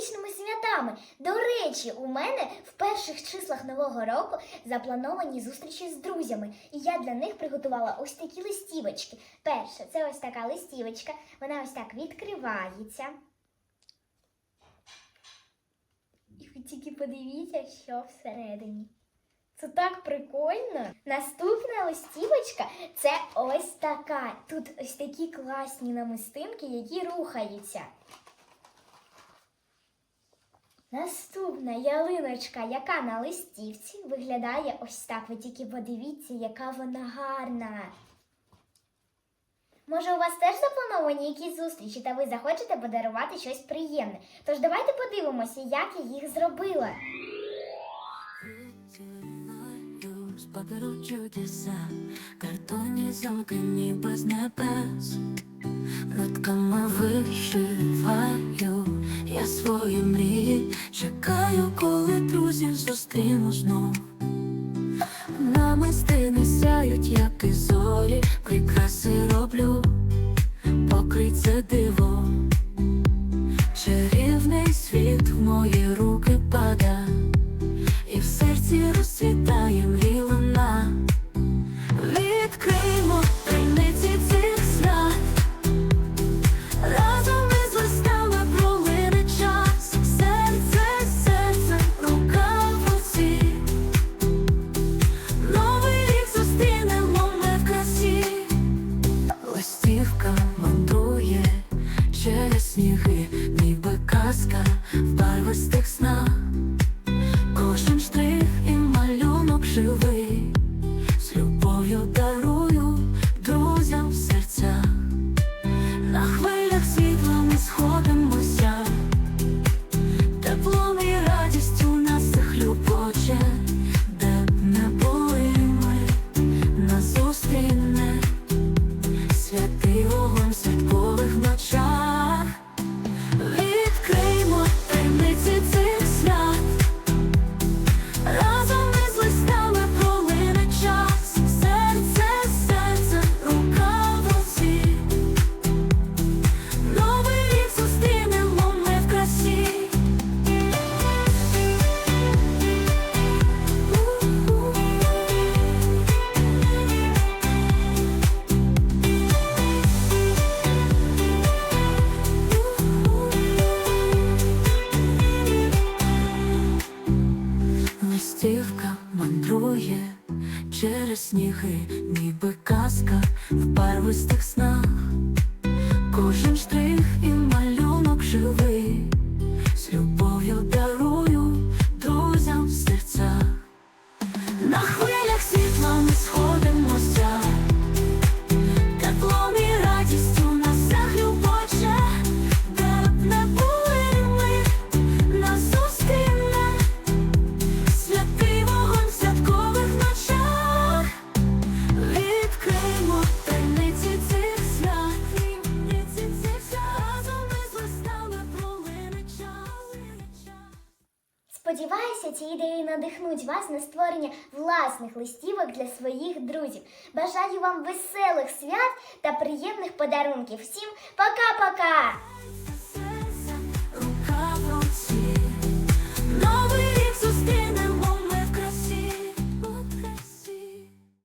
новорічними святами. До речі, у мене в перших числах нового року заплановані зустрічі з друзями, і я для них приготувала ось такі листівочки. Перша, це ось така листівочка, вона ось так відкривається. І ви тільки подивіться, що всередині. Це так прикольно. Наступна листівочка це ось така. Тут ось такі класні намистинки, які рухаються. Наступна ялиночка, яка на листівці, виглядає ось так. Ви тільки подивіться, яка вона гарна. Може, у вас теж заплановані якісь зустрічі, та ви захочете подарувати щось приємне. Тож давайте подивимося, як я їх зробила. Споперу чудеса, картонні замки ніби з небес, Нитками вишиваю я свої мрії, чекаю, коли друзів зустріну знов. Намистини сяють, як і зорі, прикраси роблю, покрить це диво, чарівний світ в мої руки пада. Барвистих снах через сніги, ніби казка в барвистих снах. Кожен штрих Сподіваюся, ці ідеї надихнуть вас на створення власних листівок для своїх друзів. Бажаю вам веселих свят та приємних подарунків. Всім пока-пока!